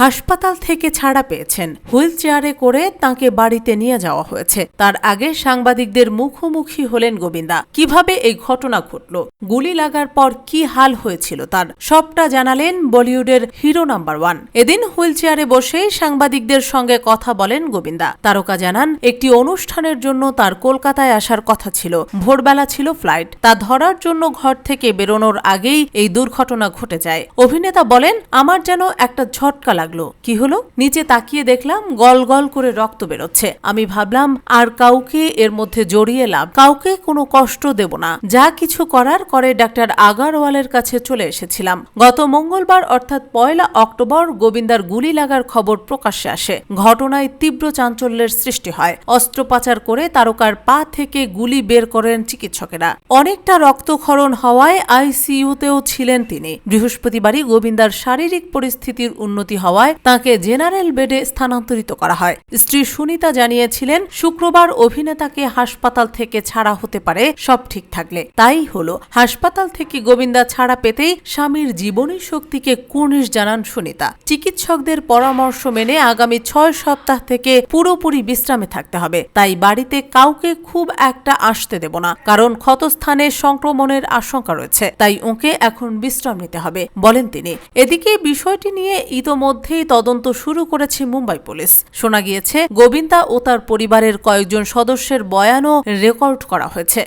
হাসপাতাল থেকে ছাড়া পেয়েছেন। হুইল চেয়ারে করে তাকে বাড়িতে নিয়ে যাওয়া হয়েছে। তার আগে সাংবাদিকদের মুখোমুখি হলেন গোবিন্দা। কীভাবে এই ঘটনা ঘটল? গুলি লাগার পর কি হাল হয়েছিল তার? সবটা জানালেন বলিউডের হিরো নাম্বার ওয়ান। এদিন হুইল চেয়ারে বসেই সাংবাদিকদের সঙ্গে কথা বলেন গোবিন্দা। তারকা জানান, একটি অনুষ্ঠানের জন্য তার কলকাতায় আসার কথা ছিল। ভোরবেলা ছিল ফ্লাইট। তা ধরার জন্য ঘর থেকে বেরোনোর আগেই এই দুর্ঘটনা ঘটে যায়। অভিনেতা বলেন, আমার যেন একটা ঝটকা লাগল। কি হলো? নিচে তাকিয়ে দেখলাম গল গল করে রক্ত বেরোচ্ছে। আমি ভাবলাম, আর কাউকে এর মধ্যে জড়িয়ে লাভ? কাউকে কোনো কষ্ট দেব না। যা কিছু করার করে ডাক্তার আগারওয়ালের কাছে চলে এসেছিলাম। গত মঙ্গলবার অর্থাৎ পয়লা অক্টোবর গোবিন্দার গুলি লাগার খবর প্রকাশ্যে আসে। ঘটনায় তীব্র চাঞ্চল্যের সৃষ্টি হয়। অস্ত্রোপচার করে তারকার পা থেকে গুলি বের করেন চিকিৎসকেরা। অনেকটা রক্তক্ষরণ হওয়ায় আইসিইউতেও ছিলেন তিনি। বৃহস্পতিবারই গোবিন্দার শারীরিক পরিস্থিতির উন্নতি হওয়ায় তাকে জেনারেল বেডে স্থানান্তরিত করা হয়। স্ত্রী সুনিতা জানিয়েছিলেন, শুক্রবার অভিনেতাকে হাসপাতাল থেকে ছাড়া হতে পারে, সব ঠিক থাকলে। তাই হলো, হাসপাতাল থেকে গোবিন্দা ছাড়া পেতেই স্বামীর জীবনী শক্তিকে কুর্নিশ জানান সুনিতা। চিকিৎসকদের পরামর্শ মেনে আগামী ছয় সপ্তাহ থেকে পুরোপুরি বিশ্রামে থাকতে হবে। তাই বাড়িতে কাউকে খুব একটা আসতে দেব না, কারণ ক্ষতস্থানে সংক্রমণের আশঙ্কা রয়েছে। তাই ওকে এখন বিশ্রাম নিতে হবে। বলেন তিনি। এদিকে বিষয়টি নিয়ে ইতোমধ্যেই তদন্ত শুরু করেছে মুম্বাই পুলিশ। শোনা গিয়েছে, গোবিন্দা ও তার পরিবারের কয়েকজন সদস্যের বয়ানও রেকর্ড করা হয়েছে।